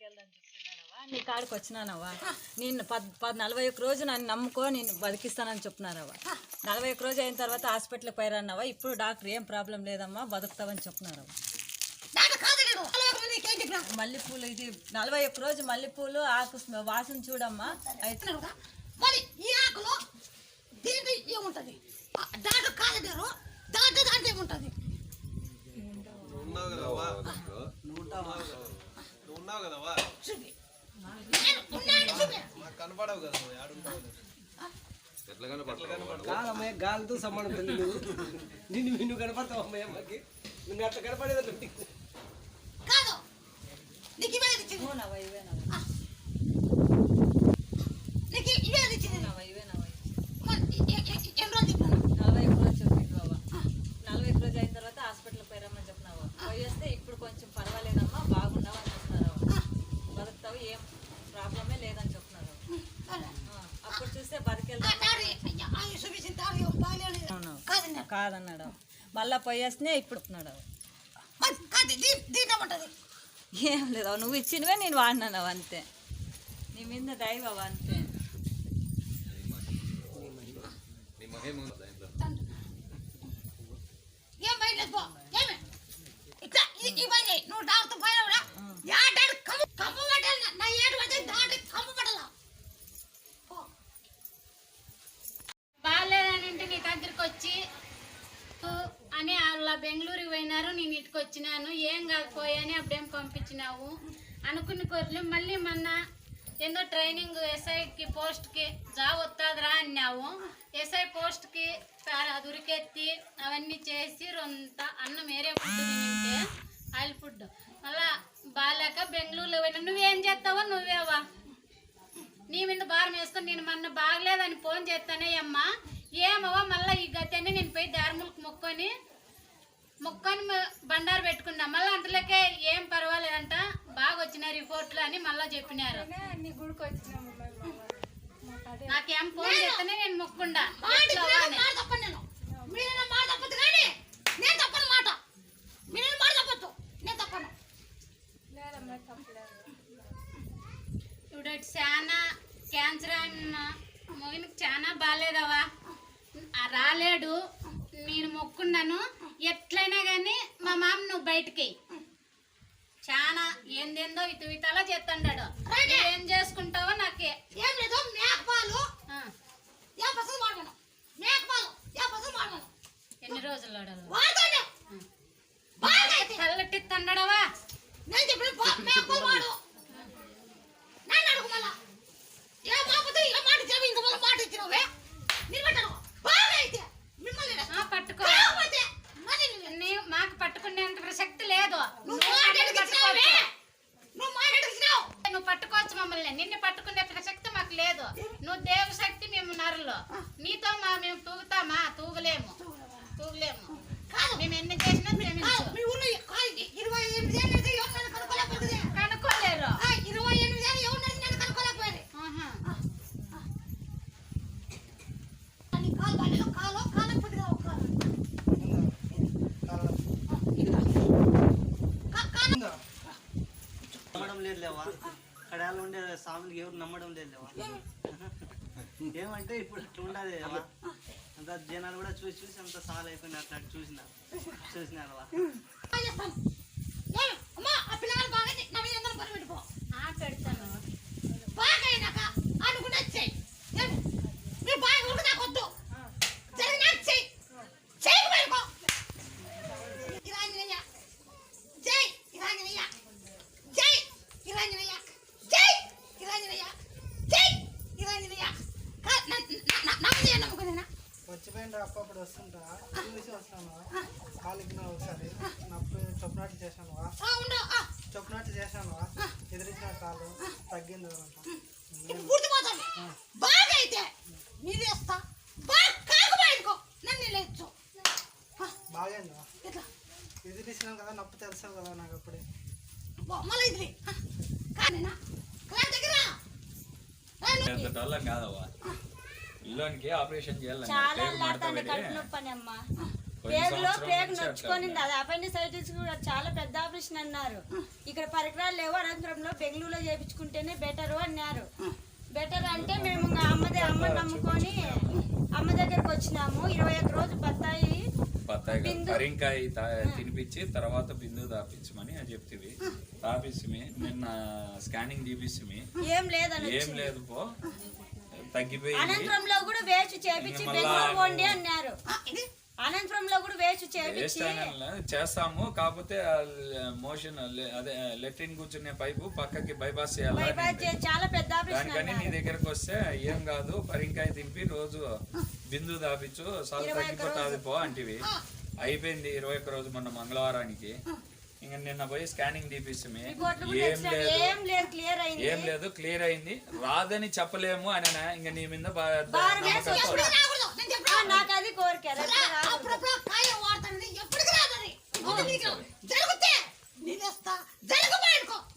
వెళ్దాం చెప్తున్నాడవా నీ కాడికి వచ్చినానవ్వా? నేను పద్ పద్ నలభై ఒక్క రోజు నన్ను నమ్ముకో నేను బతికిస్తానని చెప్తున్నారవ్వా? నలభై ఒక్క రోజు అయిన తర్వాత హాస్పిటల్కి పోయిరన్నావా ఇప్పుడు డాక్టర్ ఏం ప్రాబ్లం లేదమ్మా బతుకుతావని చెప్తున్నారవ్వ? మల్లెపూలు ఇది నలభై ఒక్క రోజు మల్లెపూలు ఆకు వాసన చూడమ్మా. అయితే కదా? మరి ఈ ఆకులో దీంట్లో ఏముంటది? ఆ డాక్టర్ కాదు నేను దాంట్లో దాంట్లో ఏముంటది? ఉన్నావు కదవా నువ్వు ఉన్నావు కదవా చూపి నాకు కనపడవు కదా ఆడుంటావు కాదమ్మయ్య గాలితో ఉంది నువ్వు నిన్ను నిన్ను కనపడతావు అమ్మయ్య అమ్మకి నువ్వు అట్లా కనపడేది కాదు. నీకు ఇవే ఇచ్చింది ఇవ్వనవ్వా ఇవేనవ్వా మరి ఎ- ఎ- ఎ- ఎన్ని రోజులు చెప్పినా నలభై ఒక్క రోజు చెప్పిండు బాబా నలభై ఒక్క రోజు అయిన తర్వాత హాస్పిటల్కి పోయిరమ్మని చెప్పినావా పోయేస్తే ఇప్పుడు కొంచెం పర్వాలేదమ్మా బాగున్నావు అని చెప్తున్నారు బతుకుతావు ఏం ప్రాబ్లమే లేదని చెప్తున్నారు. అప్పుడు చూస్తే నేను కాదన్నాడు. మళ్ళా పోయేస్తే ఇప్పుడు ఏం లేదు నువ్వు ఇచ్చినవే నేను వాడినాను అంతే. నీ మీద దైవం అంతే. నువ్వు డాక్టర్ బాగాలేదనంటే నీ దగ్గరికి వచ్చి అని వాళ్ళ బెంగళూరుకి పోయినారు నేను ఇటుకు వచ్చినాను. ఏం కాకపోయాని అప్పుడేం పంపించినావు? అనుకుని కొర్లు మళ్ళీ మొన్న ఏందో ట్రైనింగ్ ఎస్ఐకి పోస్ట్కి జాబ్ వస్తుందిరా అన్నావు. ఎస్ఐ పోస్ట్కి ఉరికెత్తి అవన్నీ చేసి రొంత అన్నం వేరే ఫుడ్ తింటే ఆయిల్ ఫుడ్. మళ్ళా బాగాలేక బెంగళూరులో పోయినా నువ్వేం చేస్తావో నువ్వేవా నీ మీద భారం వేసుకొని నేను మొన్న బాగలేదని ఫోన్ చేస్తానే అమ్మా. ఏమవ్వ మళ్ళీ ఈ గతి అని నేను పోయి దారిములకు మొక్కొని మొక్కొని బండారు పెట్టుకున్నా. మళ్ళీ అంతలోకే ఏం పర్వాలేదంట. బాగా వచ్చిన రిపోర్ట్లు అని మళ్ళీ చెప్పినారు. నాకేం ఫోన్ చేస్తేనే నేను మొక్కుండా. మాట ఇప్పుడు చాలా క్యాన్సర్ అన్న మొగినకి చాలా బాగాలేదవా రాలేడు నేను మొక్కున్నాను. ఎట్లయినా కానీ మా మామ నువ్వు బయటికి చాలా ఏందేందో ఇటు ఇతలా చేస్తాడు ఏం చేసుకుంటావో నాకే. ఏం లేదు మేకపాలు పసలు పసలు ఎన్ని రోజులు వాడాలి? బాగా అయితే. చల్లటి తండడవా? నేను చెప్పిన పా- మేకపాలు వాడు నన్ను అడుగు మళ్ళా. ఏ మాపతో ఏ మాట ఇచ్చినావు ఇంక మళ్ళీ మాట ఇచ్చినావే? నిలబెట్టాను. బాగా అయితే. మిమ్మల్ని ఆ, పట్టుకో. కాకపోతే మరి నువ్వు నీ- మాకు పట్టుకునేంత ప్రసక్తి లేదు. నువ్వు నువ్వు మాట పట్టుకోవచ్చు. ఇచ్చినావే? నువ్వు మాట ఇచ్చినావు? నువ్వు పట్టుకోవచ్చు మమ్మల్ని. నిన్ను పట్టుకునే ప్రసక్తి మాకు లేదు. నువ్వు దేవ శక్తి మేము నరులు. నీతో మా మేము తూగుతామా? తూగలేము. తూగలేము. కాదు. మేము ఎన్ని చేసినా కాదు. ఇరవై ఎనిమిది ఏళ్ళు అయితే ఎవరు నన్ను కనుక్కోలేకపోతుంది కనుక్కోలేరు ఆ, ఇరవై ఎనిమిది ఏళ్ళు ఎవరు నన్ను కనుక్కోలేకపోయారు ఆహా. నీ కాలు బాగాలేదు కాలు కాలకపోతే ఒక కాలు కా- కాలు నమ్మడం లేదు లేవా కడాలు ఎవరు నమ్మడం లేదు ఏమంటే ఇప్పుడు అట్లా ఉండాలి అంత జనాలు కూడా చూసి చూసి అంత సాల్ అయిపోయింది అట్లా అట్లా చూసినారు చూసినారు బాగా చేస్తాను ఏమి? అమ్మా ఆ పిల్లగాడు బాగా చే- నా మీద ఎందరో పని పెట్టుకో ఆ, పెడతాను బాగా అయినాక అనుకుంటే చెయ్యి ఏమి? నీ బాగా ఉడక నాకు వద్దు జరిగినాక చెయ్యి చెయ్యి పెట్టుకో ఇరాంజనేయ జై ఇరాంజనేయ జై ఇరాంజనేయ జై ఇరాంజనేయ జై ఇరాంజనేయ కా- నా- నా- నా- నమ్మకం నమ్మకమేనా వచ్చిపోయిండ్రా అప్పుడప్పుడు వస్తుంటా చూసి వస్తాను కాలికి నా ఒకసారి నొప్పి చొప్పునాటి చేశాను ఆ, ఉండు ఆ, చొప్పునాటి చేశాను ఎదిరించిన కాలు తగ్గింది అనమాట ఇప్పుడు పూర్తిపోతాను బాగా అయితే నీదేస్తా బాగా కాకపోయిందికో నన్ను లేచు ఇట్లా కదా నొప్పి కదా నాకు అప్పుడే. ఇది కాదవ్వా? ఇల్లోనికి ఆపరేషన్ పేగులో పేగు నుంచి అట్లా నొచ్చుకొనింది. అది అపెండిసైటిస్ కూడా చాలా పెద్ద ఆపరేషన్ అన్నారు. ఇక్కడ పరికరాలు లేవు అనంతరంలో బెంగళూరులో చేపించుకుంటేనే బెటర్ అన్నారు. బెటర్ అంటే మేము అమ్మదే అమ్మ నమ్ముకొని అమ్మ దగ్గరకు వచ్చినాము. ఇరవై ఒక్క రోజు బత్తాయి. బత్తాయి కాదు, తా- తినిపించి తర్వాత బిందు తాపించమని అని చెప్తివి. తాపిస్తుమి నిన్న స్కానింగ్ తీపిస్తుమి ఏం లేదని ఏం లేదు పో. అనంతరంలో కూడా వేచి చేపించి బెంగళూరు పోండి కూడా చేపించి చేస్తాము. కాకపోతే మోషన్ అదే లెట్రిన్ కూర్చునే పైపు పక్కకి బైపాస్ చేయాలి బైపాస్ చాలా పెద్ద దానికని నీ దగ్గరకు వస్తే ఏం కాదు పరింకాయ తింపి రోజు బిందు దాపించు ఒక్క తగ్గిపోతుంది పో అంటివి. అయిపోయింది ఇరవై ఒక్క రోజు మొన్న మంగళవారానికి. ఇంకా నిన్న పోయి స్కానింగ్ కూడా ఏం. లేదు. ఏం లేదు క్లియర్ అయింది. ఏం లేదు క్లియర్ అయింది. రాదని చెప్పలేము అని ఇంకా నీ మీద నాకు అది కోరిక.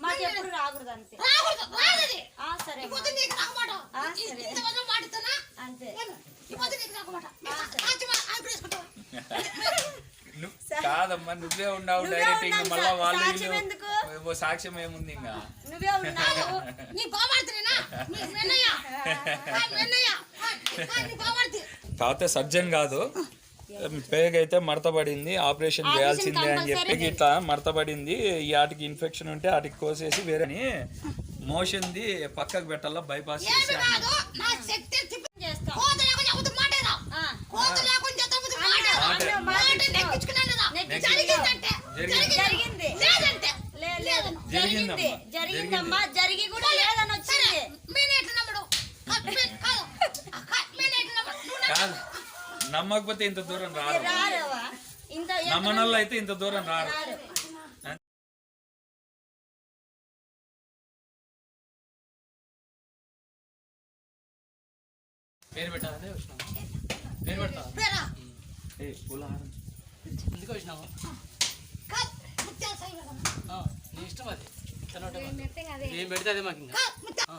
మాకు ఎప్పుడు రాకూడదు అంతే. సరే సరే. అంతే ఏమి? ఈ పొద్దు నీకు రాకమాట ఆపరేసుకుంటావా నువ్వు- కాదమ్మా నువ్వే ఉన్నావు డైరెక్ట్ ఇంకా మళ్ళా వాళ్ళు? ఓ సాక్ష్యం ఏముంది ఇంకా. నువ్వే ఉన్నావు. నీ కాకపోతే సర్జన్ కాదు. పేగ్ అయితే మడతబడింది ఆపరేషన్ చేయాల్సిందే అని చెప్పి ఇట్లా మడతబడింది. ఈ ఆటికి ఇన్ఫెక్షన్ ఉంటే ఆటికి కోసేసి వేరేని మోషన్ది పక్కకు పెట్టాలా బైపాస్ ఏమి జరిగింది. జరిగింది. జరిగిందమ్మా. జరిగి కూడా లేదని వచ్చింది కాదు. నమ్మకపోతే ఇంత దూరం రారు. ఎంత నమ్మనోళ్ళు అయితే ఇంత దూరం రారు. రారు. పేరు పెట్టాలంటే వచ్చినాము పేరు పెడతా పేరా? ఎందుకు వచ్చినాము నీ ఇష్టం అది ఏం పెడితే అదే మాకు ఇంకా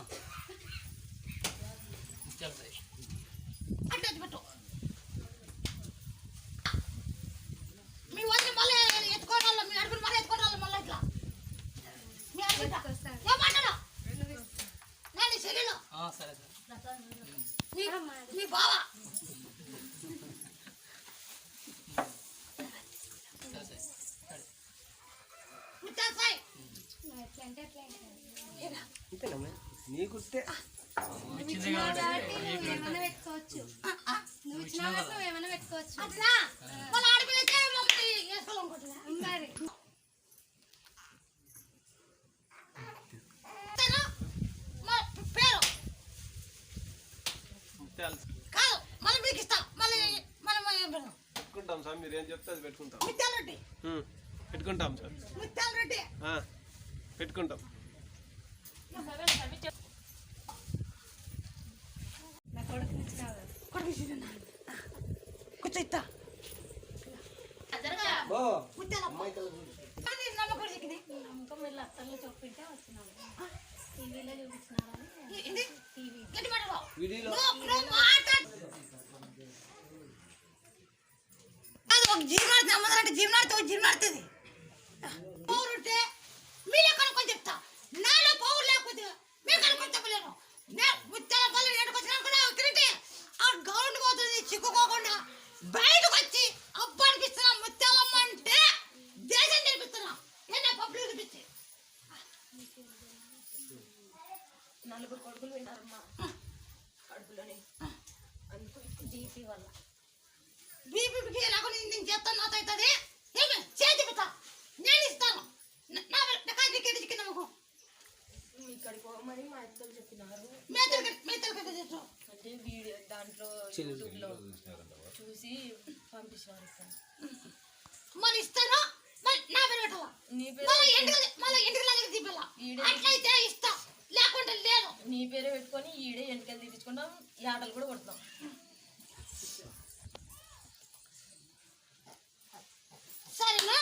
ముత్యాల సాయి అది పెట్టు మీ వదిలి మళ్ళీ ఎత్తుకోని వాళ్ళు మీ అడుగులు మళ్ళీ ఎత్తుకోని వాళ్ళు మళ్ళీ ఇట్లా మీ అడుగుతా ఏమంటాడు నేను శరీరం ఆ, సరే సరే మీ మీ బావ సరే సరే సరే ముత్యాల సాయి అంతేనమ్మా నీ గుర్తే అట్లా వాళ్ళ ఆడపిల్లకే మమ్మల్ని వేసుకోవాలనుకుంటున్నా తను మా పేరు ముత్యాలు కాదు మళ్ళీ మీకు ఇస్తా మళ్ళీ మనం ఏం పెడదాం పెట్టుకుంటాం సార్ మీరు ఏం చెప్తే అది పెట్టుకుంటాం. సార్. పెట్టుకుంటాం కూర్చో ఇస్తా ఓ ముత్యాల అది నమ్మకం చిక్కింది ఇది గట్టి మాటలు వీడియోలో నువ్వు నువ్వు మాట్లాడు అది ఒక జీవనాడు అమ్మదంటే జీవనాడితే ఒక జీవనాడుతుంది పౌరుంటే మీరే కనుక్కొని చెప్తా నాలో పౌరు లేకపోతే మీరు కనుక్కొని చెప్పలేను నేను ముత్యాల పల్లె ఏడుకు వచ్చినాను కూడా తిరిగి ఆ గౌండ్ పోతుంది చిక్కుకోకుండా బయటకు వచ్చి అబ్బానికి ఇస్తున్నా ముత్యాలమ్మ అంటే దేశం నేర్పిస్తున్నా నేను పబ్లిక్ చూపించి నలుగురు కొడుకులు విన్నారమ్మా కడుపులోని. అందుకు జీపీ వల్ల. బీపీకి ఎలాగో నేను చేస్తాను నాతో అవుతుంది. ఏమి? చేతి పిత. నేను ఇస్తాను. నా- చిక్కిన నమ్మకం ఇక్కడికి పోమని మా ఇద్దరు చెప్పినారు. అంటే వీడియో దాంట్లో యూట్యూబ్లో చూసి పంపించినారు మళ్ళీ ఇస్తాను. నా పేరు పెట్టాలా? నీ పేరు మళ్ళీ ఎంటికలు మళ్ళీ ఎంటికల దగ్గర ఈడే. అట్లయితే ఇస్తా. లేకుంటే లేదు. నీ పేరే పెట్టుకొని ఈడే ఎంటకలు తీపించుకుంటాం ఈ ఆటలు కూడా కొడతాం. సరేనా?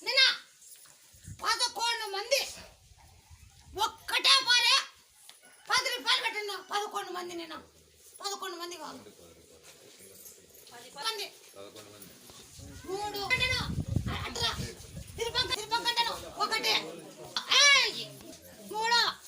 నిన్న పదకొండు మంది ఒక్కటే పారే పది రూపాయలు పెట్టిన పదకొండు మంది నిన్న. పదకొండు మంది కావాలి మంది. మూడు. తిరుపంక తిరుపంక అంటేను? ఒకటి. 太饮了。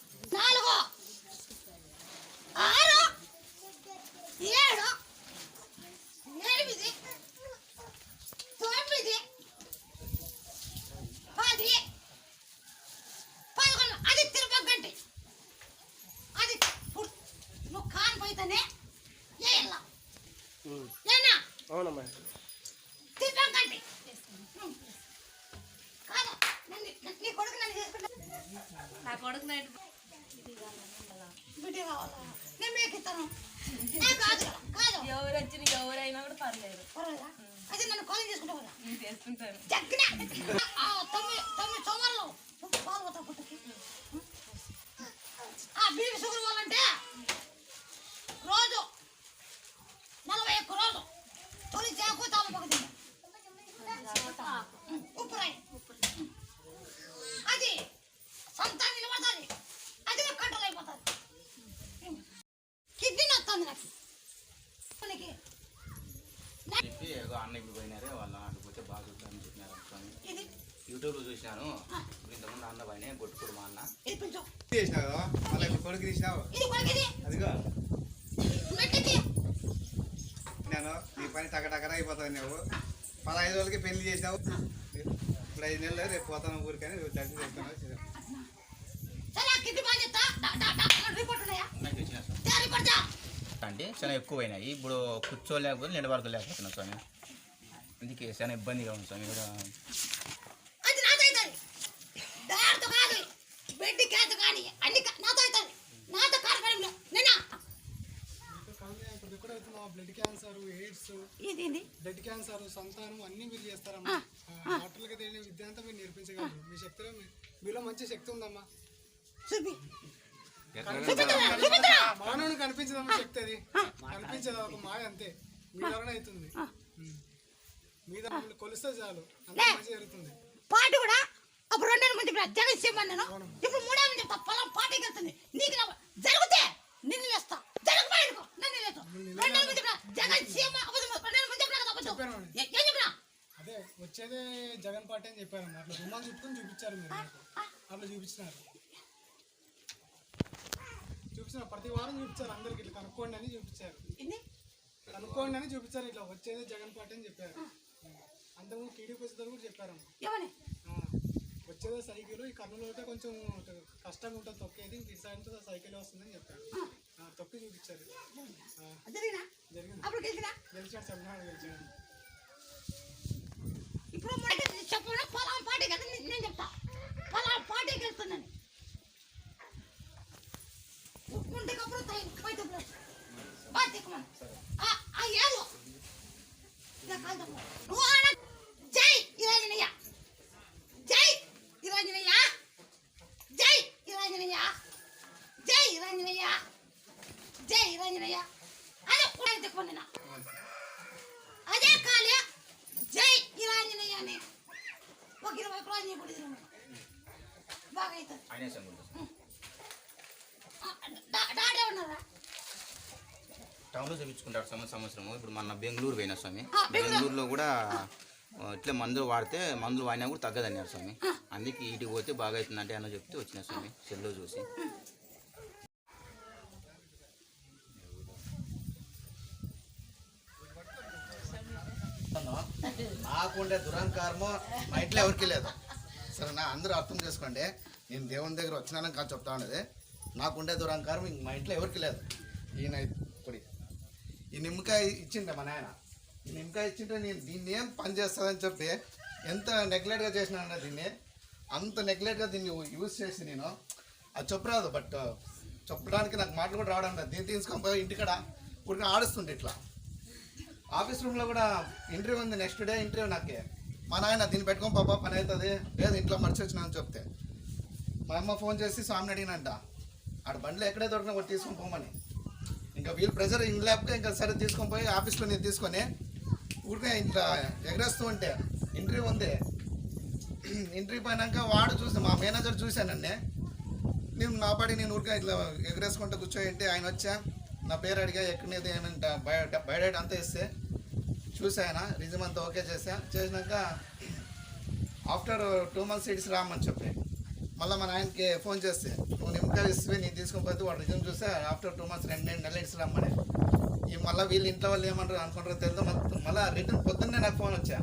నైట్ నేను మీకు ఇస్తాను ఎవరు వచ్చిన ఎవరైనా కూడా పర్లేదు? అయితే నన్ను కాలేజ్ చేసుకుంటా చేసుకుంటాను జగ్గిన ఆ తొమ్మిది తొమ్మిది సోమవారాలు పాలు పోతా పుట్టకి ఆ బీపీ షుగర్ వాళ్ళంటే రోజు నలభై ఒక్క రోజు తొలి చాకు తాము ఒకటి ఉప్పు రాయి అది సంతానం నిలబడుతుంది అది నాకు కంట్రోల్ అయిపోతుంది కిడ్నీ నొస్తుంది నాకు మనకి చెప్పి ఇప్పుడు పోయినారే వాళ్ళ అక్కడికి పోతే బాగా చూద్దామని చెప్పినారు ఇది? యూట్యూబ్లో చూసినాను ఇప్పుడు ఇంతకుముందు అన్న పోయినా కొట్టుకోడు మా అన్న. కొడుకు తీసినావు? అదిగో. నేను నీ పని టక టకర అయిపోతావు నువ్వు పదహైదు రోజులకి పెళ్ళి చేసినావు ఇప్పుడు ఐదు నెలలు రేపు పోతాను ఊరికని దర్శనం చేస్తాను. అంటే చాలా ఎక్కువ అయినాయి ఇప్పుడు కూర్చోలేకపోతే నిలబడలేకపోతున్నా స్వామి. అందుకే చాలా ఇబ్బందిగా ఉంది స్వామి కూడా బ్లడ్ క్యాన్సర్ ఎయిడ్స్ ఇది ఇది బ్లడ్ క్యాన్సర్ సంతానం అన్ని మీరు చేస్తారమ్మా. డాక్టర్లకి తెలియని విద్య అంతా మీరు నేర్పించగలరు. మీ శక్తిలో మీలో మంచి శక్తి ఉందమ్మా. మానవుని కనిపించదమ్మా శక్తి అది. కనిపించదు ఒక మాయ అంతే. మీ వలన అవుతుంది. మీద మిమ్మల్ని కొలిస్తే చాలు. అంత మంచి జరుగుతుంది. కూడా అప్పుడు రెండేళ్ళ ముందు ఇప్పుడు జగన్ సీఎం నేను ఇప్పుడు మూడే ముందు చెప్తా పొలం వెళ్తుంది నీకు నా జరిగితే నిన్ను వేస్తా జరగబోయేందుకు నన్ను రెండేళ్ళ ముందు జగన్ సీఎం అబద్ధం రెండేళ్ళ ముందు చెప్పినా కదా అబద్ధం ఏ- ఏం చెప్పినా? అదే వచ్చేదే జగన్ పార్టీ అని చెప్పారమ్మా అట్లా రుమాలు చుట్టుకొని చూపించారు మీరు. అట్లా చూపించినారు. చూపించిన ప్రతి వారం చూపించారు అందరికి ఇట్లా కనుక్కోండి అని చూపించారు. కనుక్కోండి అని చూపించారు. ఇట్లా వచ్చేదే జగన్ పార్టీ అని చెప్పారు. అంతకుముందు టీడీపీ వచ్చేది కూడా చెప్పారమ్మా. ఏమని? వచ్చేదే సైకిల్ ఈ కర్నూలు అయితే కొంచెం కష్టంగా ఉంటుంది తొక్కేది ఇంక ఇటు సైకిల్ వస్తుందని చెప్పారు. తొక్కి చూపించారు. జరిగింది? గెలిచాడు చంద్రబాబు గెలిచాడు. ఇప్పుడు మూడే చెప్పకుండా పొలం పార్టీకి వెళ్తే నేను- చెప్తా. పొలం పార్టీకి వెళ్తున్నాను కాదు నువ్వు జై ఇరాజనయ్య. జై ఇరాజనయ్య. జై ఇరాజనయ్య. జై ఇరాజనయ్య. జై ఇరాజనయ్య. అదే కూడా చెప్పుకున్నా అదే కాలే. జై ఇరాంజనేయ అని. ఒక ఇరవై ప్రాంజీ కూడా బాగా అవుతుంది. డాడే ఉన్నారా టౌన్లో చూపించుకుంటారు స్వామి సంవత్సరం ఇప్పుడు మన బెంగళూరు పోయినా స్వామి. బెంగళూరులో కూడా ఇట్లా మందులు వాడితే మందులు వాడినా కూడా తగ్గదన్నారు స్వామి. అందుకే ఇటుకి పోతే బాగా అవుతుందంటే అన్న చెప్తే వచ్చిన స్వామి సెల్లో చూసి. నాకుండే దురహంకారము మా ఇంట్లో ఎవరికి లేదు. సరేనా అందరూ అర్థం చేసుకోండి. నేను దేవుని దగ్గర వచ్చినానని కాదు చెప్తా ఉన్నది. నాకుండే దురహంకారం ఇంక మా ఇంట్లో ఎవరికి లేదు. ఈయన పొడి ఈ నిమ్మకాయ ఇచ్చిండే మా నాయన. నిమ్మకాయ ఇచ్చింటే నేను దీన్ని ఏం పని చేస్తుందని చెప్పి ఎంత నెగ్లెక్ట్గా చేసినా దీన్ని అంత నెగ్లెక్ట్గా దీన్ని యూజ్ చేసి నేను అది చెప్పరాదు బట్ uh, చెప్పడానికి నాకు మాటలు కూడా రావడం లేదు. దీన్ని తీసుకొని పోయి ఇంటికాడ ఇప్పుడు ఆడుస్తుండే ఇట్లా. ఆఫీస్ రూమ్లో కూడా ఇంటర్వ్యూ ఉంది నెక్స్ట్ డే ఇంటర్వ్యూ నాకే. మా నాయన దీన్ని పెట్టుకొని పాప పని అవుతుంది లేదు ఇంట్లో మర్చి వచ్చినా అని చెప్తే. మా అమ్మ ఫోన్ చేసి స్వామిని అడిగినంట. ఆడ బండ్లు ఎక్కడే దొరికినా ఒకటి తీసుకొని పోమని. ఇంకా వీళ్ళు ప్రెజర్ ఇంగ్లాప్గా ఇంకా సరే తీసుకొని పోయి ఆఫీస్లో నేను తీసుకొని ఊరికే ఇంత ఎగరేస్తూ ఉంటే ఇంటర్వ్యూ ఉంది. ఇంటర్వ్యూ పోయినాక వాడు చూసి మా మేనేజర్ చూశానండి నేను నా పాటి నేను ఊరికే ఇట్లా ఎగరేసుకుంటూ కూర్చోయింటే ఆయన వచ్చా నా పేరు అడిగా ఎక్కడనేది ఏమంట బయో బయోడేట్ అంతా ఇస్తే. చూసాయన రిజ్యూమ్ అంతా ఓకే చేసా చేసినాక ఆఫ్టర్ టూ మంత్స్ ఇట్స్ రామని చెప్పి మళ్ళీ మన ఆయనకి ఫోన్ చేస్తే నువ్వు నిమ్మకాయలు ఇస్తే నేను తీసుకుని పోతే వాడు రిజ్యూమ్ చూస్తే ఆఫ్టర్ టూ మంత్స్ రెండు నెలలు ఇట్స్ రమ్మని. మళ్ళీ వీళ్ళు ఇంట్లో వాళ్ళు ఏమంటారు అనుకుంటారో తెలియదు. మళ్ళీ రిటర్న్ పొద్దున్నే నాకు ఫోన్ వచ్చా.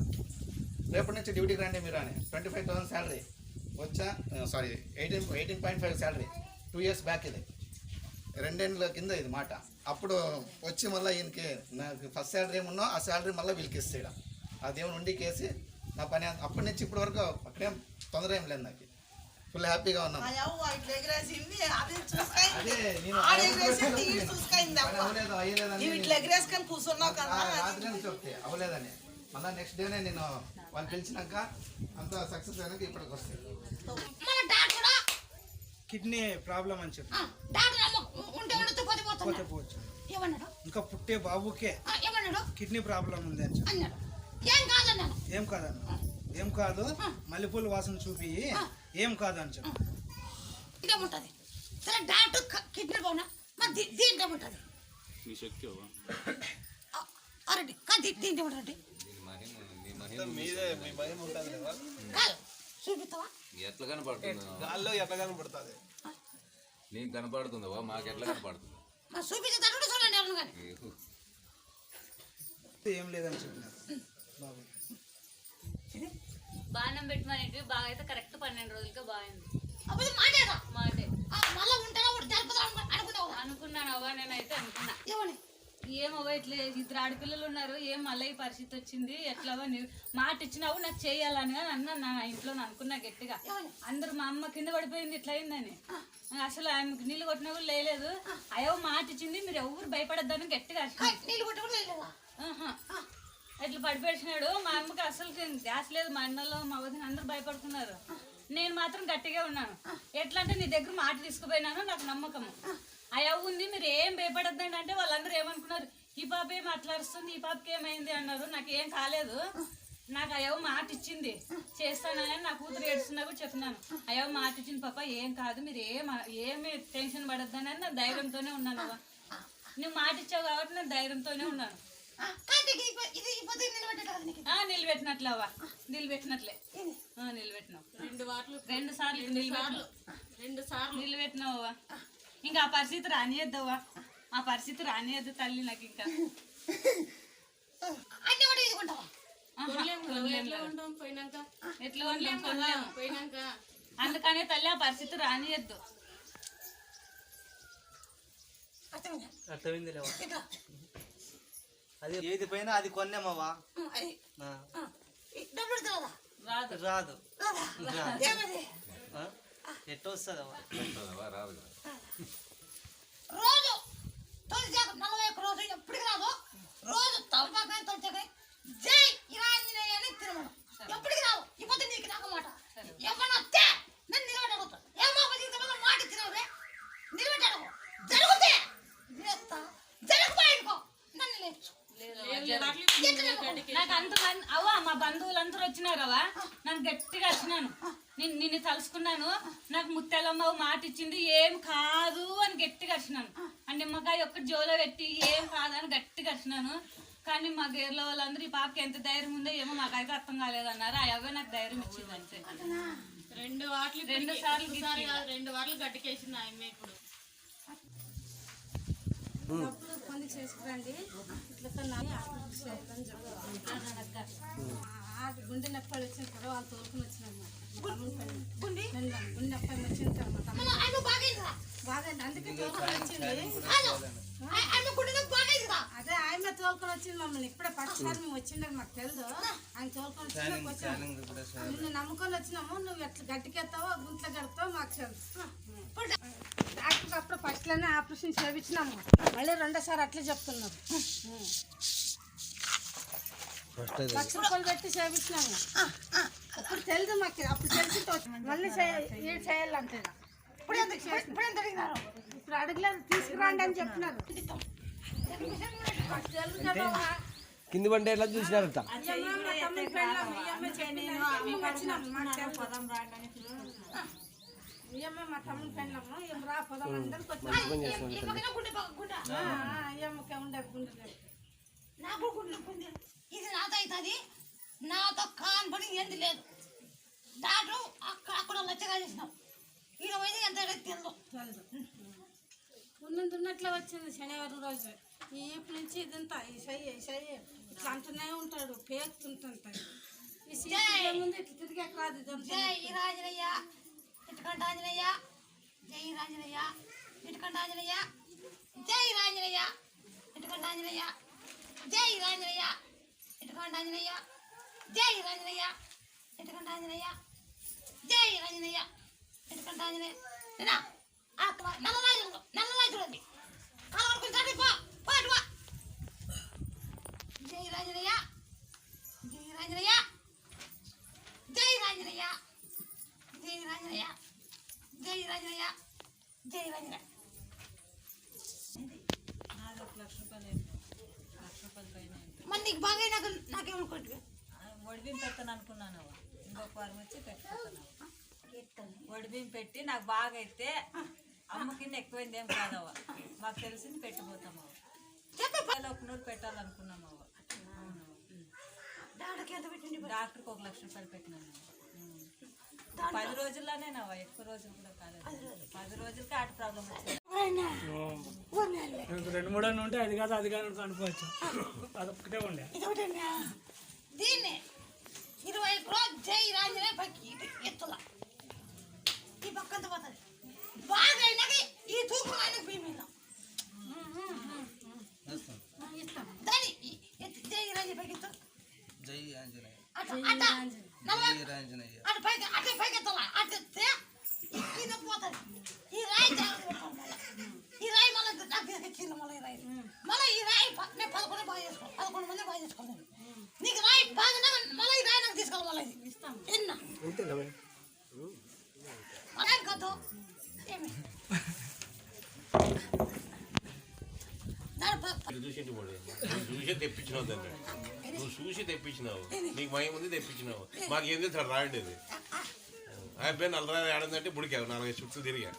రేపటి నుంచి డ్యూటీకి రండి మీరు అని. ట్వంటీ ఫైవ్ థౌసండ్ శాలరీ వచ్చా sorry eighteen eighteen point five salary two years back ఇది. రెండేళ్ళ కింద ఇది మాట. అప్పుడు వచ్చి మళ్ళీ ఈయనకి నాకు ఫస్ట్ శాలరీ ఏమున్నా ఆ శాలరీ మళ్ళీ వీళ్ళకి ఇస్తాడు అదేమో ఉండి కేసి నా పని అప్పటి నుంచి ఇప్పటి వరకు అక్కడేం తొందర ఏం లేదు నాకు. ఫుల్ హ్యాపీగా ఉన్నాను. మా యవ్వ ఇట్లా ఎగరేసింది అది చూసుకైంది అదే నేను ఆడ ఎగరేసింది ఈ చూసుకైంది పని అవ్వ అవ్వలేదు అయ్యలేదని నువ్వు ఇట్లా ఎగరేసుకొని కూర్చున్నావు కదా ఆ, రాత్రి అని చెప్తే అవ్వలేదని. మళ్ళీ నెక్స్ట్ డేనే నేను వాళ్ళు పిలిచినాక అంతా సక్సెస్ అయినాక ఇప్పటికి వస్తాయి మన డాక్టర్ కూడా? కిడ్నీ ప్రాబ్లం అని చెప్పి. ఆ, డాక్టర్ అమ్మ ఉంటే ఉండొచ్చు పోతే పోవచ్చు. ఇంకా పుట్టే బాబుకే కిడ్నీ ప్రాబ్లం ఉంది అని చెప్పి. అన్నాడు. ఏం కాదన్నాను ఏం కాదన్న ఏం కాదు? మల్లెపూల వాసన చూపి ఏం కాదు అని చెప్పి. ఇదేముంటుంది సరే డాక్టర్ క- కిడ్నీ పోనా? మరి దీ- దీంట్లో ఉంటుంది మీ శక్తి అరండి కాదు దీ- దీంట్లో ఉంటుంది మీదే మీ భయం ఉంటుంది కదా. కాదు చూపిస్తావా? ఎట్లా కనపడుతుంది? గాల్లో ఎట్లా కనపడుతుంది? నీకు కనపడుతుందా? మాకు ఎట్లా కనపడుతుంది? మరి చూపించేటప్పుడు చూడండి ఎవరు కానీ. ఏం లేదని చెప్పినారు బాబు. బాణం పెట్టమనేటివి బాగా అయితే కరెక్ట్ పన్నెండు రోజులకే బాగుంది. మాటే అనుకున్నాను అవ్వ నేనైతే అనుకున్నా. ఏమవ్వ ఇట్లా ఇద్దరు ఆడపిల్లలు ఉన్నారు ఏం మళ్ళీ ఈ పరిస్థితి వచ్చింది ఎట్లావో నీ మాట ఇచ్చినావు నాకు చేయాలని అని అన్నాను నా ఇంట్లో అనుకున్నా గట్టిగా. అందరు మా అమ్మ కింద పడిపోయింది ఇట్లా అయిందని. అసలు ఆమెకు నీళ్ళు కొట్టినా కూడా లేదు అయ్యో మాట ఇచ్చింది మీరు ఎవరు భయపడద్దని గట్టిగా. నీళ్ళు. ఇట్లా పడిపెట్టినాడు మా అమ్మకి అసలు గ్యాస్ లేదు. మా అన్నలో మా వదిన అందరూ భయపడుతున్నారు. నేను మాత్రం గట్టిగా ఉన్నాను. ఎట్లా అంటే నీ దగ్గర మాట తీసుకుపోయినాను నాకు నమ్మకం. అయ్యా ఉంది. మీరు ఏం భయపడద్దండి అంటే వాళ్ళందరూ ఏమనుకున్నారు? ఈ పాప ఏం అట్లా ఈ పాపకి ఏమైంది అన్నారు. నాకు ఏం కాలేదు. నాకు అయ్యవ మాట ఇచ్చింది. చేస్తానని నా కూతురు ఏడుస్తున్నా కూడా చెప్తున్నాను. అయ్యవ మాట ఇచ్చింది. పాప ఏం కాదు. మీరు ఏం ఏమి టెన్షన్ పడద్దని నా ధైర్యంతోనే ఉన్నాను. అవ్వ. నువ్వు మాట ఇచ్చావు కాబట్టి నేను ధైర్యంతోనే ఉన్నాను. ఆ నిలబెట్టినట్లే అవ్వ నిలబెట్టినట్లే. ఆ, నిలబెట్టినావు రెండు వాట్లు రెండు సార్లు నిలబెట్టినావు రెండు సార్లు. నిలబెట్టినావు అవ్వ ఇంకా ఆ పరిస్థితి రానియద్దవ్వా ఆ పరిస్థితి రానియద్దు తల్లి నాకు ఇంకా. అన్ని కూడా తీసుకుంటావా. అందుకనే తల్లి ఆ పరిస్థితి రానియద్దు అర్థమైందా? అది ఏది పోయినా అది కొన్నామవ్వా? రాదు. రాదు. రాదా? ఎట్ట వస్తుందవ్వా రాదు కదా. రోజు తొలి జాగ్రత్త నలభై ఒక్క రోజు ఎప్పటికి రాదు. రోజు తలపాకాయ తొలిచాకాయ జై ఇరాంజనేయ అని తినమను ఎప్పటికి రావు? ఇప్పుడు నీకు రాకమాట ఏమన్నా వస్తే నన్ను నిలబెట్టగలుగుతా ఏమో ఒక జీవితంలో మాట ఇచ్చినవే? నిలబెట్టాడు జరిగితే చేస్తా జరగపోయినుకో నన్ను లేచు నాకు అంతమంది అవ్వ మా బంధువులందరూ వచ్చినారవ్వా నన్ను గట్టిగా వచ్చినాను నేను నిన్ను తలుసుకున్నాను. నాకు ముత్యాలమ్మ మాట ఇచ్చింది ఏం కాదు అని గట్టిగా వచ్చినాను ఆ నిమ్మకాయ ఒక్క జోలో పెట్టి ఏం కాదు అని గట్టిగా వచ్చినాను కానీ మా గేర్లో వాళ్ళందరూ ఈ పాపకి ఎంత ధైర్యం ఉందో ఏమో మాకైతే అర్థం కాలేదన్నారు. అవే నాకు ధైర్యం ఇచ్చింది అంతే. రెండు వాట్లు రెండు సార్లు రెండు వాట్లు గట్టికేసింది ఆమె ఇప్పుడు. అప్పుడు చేసుకురండి. గుండె వాళ్ళు తోలుకుని గుండె గుండె నొప్పి వచ్చిన తర్వాత బాగా అందుకే తోలుకొని వచ్చింది గుండె అదే ఆయన తోలుకొని వచ్చింది మమ్మల్ని ఇప్పుడే ఫస్ట్ సార్ మేము వచ్చిండని మాకు తెలుసు. ఆయన తోలుకొని నిన్ను నమ్ముకొని వచ్చినాము నువ్వు ఎట్లా గట్టికెత్తావో గుంట్లో గడతావో మాకు తెలుసు. ఇప్పుడు డాక్టర్ అప్పుడు ఫస్ట్లోనే ఆపరేషన్ చేయించినాము. మళ్ళీ రెండోసారి అట్లే చెప్తున్నారు. లక్ష రూపాయలు పెట్టి చేయించినాము. అప్పుడు తెలుసు మాకు అప్పుడు తెలిసి మళ్ళీ ఈడు చేయాలంటే ఇప్పుడు ఎంత ఇప్పుడు ఎంత అడిగినారు? ఇప్పుడు అడగలేదు తీసుకురండి అని తెలుసు కదా బండి ఎట్లా చూసినారంట? ఇది నాతో అవుతుంది. నాతో కాని ఏంది లేదు. డాక్టర్ అక్కడ అక్కడ లచ్చగా చేసినాం ఈడ పోయింది ఎంత తెలియదు ఉన్నది ఉన్నట్లే వచ్చింది శనివారం రోజు. ఈ ఏపు నుంచి ఇదంతా ఈ సై ఈ సై ఇట్లా అంటూనే ఉంటాడు పేరుతుంటుంటాడు ఈ సీసీ ముందు ఇట్లా తిరిగే కాదు ఇదంతా జై రాజనయ్య ఇటుకంట ఆంజనేయ. జై రాజనయ్య ఇటుకంట ఆంజనేయ. జై రాజనయ్య ఇటుకంట ఆంజనేయ. జై రాజనయ్య ఇటుకంట ఆంజనేయ. జై రాజనయ్య ఇటుకంట ఆంజనేయ. జై రాజనయ్య ఇటుకంట ఆంజనేయ. నేనా అక్కడ నల్ల రాజు నల్ల పో జై రాజనయ్య జై రాజనయ్య జై రాజనయ్య జై రాజనయ్య జై రాజనయ్య జై రాజనయ్య నాది ఒక లక్ష రూపాయలు అయింది. లక్ష రూపాయల పైన అయింది. మరి నీకు బాగా నాకు నాకేమనుకోండి ఆ, వడిబియ్యం పెట్టాను అనుకున్నాను ఇంకొక వారం వచ్చి పెట్టుకుంటున్నావు వడిబియ్యం పెట్టి నాకు బాగా అయితే అమ్మకి ఎక్కువైంది ఏం కాదవ్వ. మాకు తెలిసింది పెట్టిపోతాము చెప్పి ఒక నూరు పెట్టాలనుకున్నాము. డాక్టర్కి ఒక లక్ష రూపాయలు పెట్టినాను పది రోజుల్లోనే నవ్వ ఎక్కువ రోజులు కూడా కాలేదు. పది రోజులకి. హార్ట్ ప్రాబ్లం వచ్చింది. రెండు మూడు అన్న ఉంటే అది కాదు అది కాదు అనుకోవచ్చు. అదొక్కటే ఉండే దీన్ని. ఇరవై రోజు జై రాజనే పైకి ఇటు ఎత్తుల ఈ పక్కంత పోతుంది. బాగా అయినాక ఈ తూపు ఆయనకు భీమీలో దాన్ని ఈ- ఎత్తు జై రాజు పైకి ఎత్తు. జై ఆంజనేయ. అటు అట జై ఆంజనేయ. అటు పైకి అటు పైకి ఎత్తాల? అటు ఎత్తే ఇది పోతుంది ఈ రాయి. ఈ రాయి మళ్ళీ నాకు తీసుకొచ్చింది మళ్ళీ రాయి. మళ్ళీ ఈ రాయి నేను పదకొండు బాగా చేసుకోవాలి పదకొండు మంది బాగా చేసుకోవాలి నీకు రాయి బాగా మళ్ళీ రాయి నాకు తీసుకోవాలి మళ్ళీ ఇస్తాం ఎన్న కాదు దాని చూసి తెప్పించినావు దాన్ని. నువ్వు చూసి తెప్పించినావు. నీకు మయం ఉంది తెప్పించినావు. మాకేం తెలుసు రాయండి ఇది ఆ అబ్బాయి నలరా ఆడందంటే బుడికావు. నాలుగైదు చుట్టూ తిరిగా.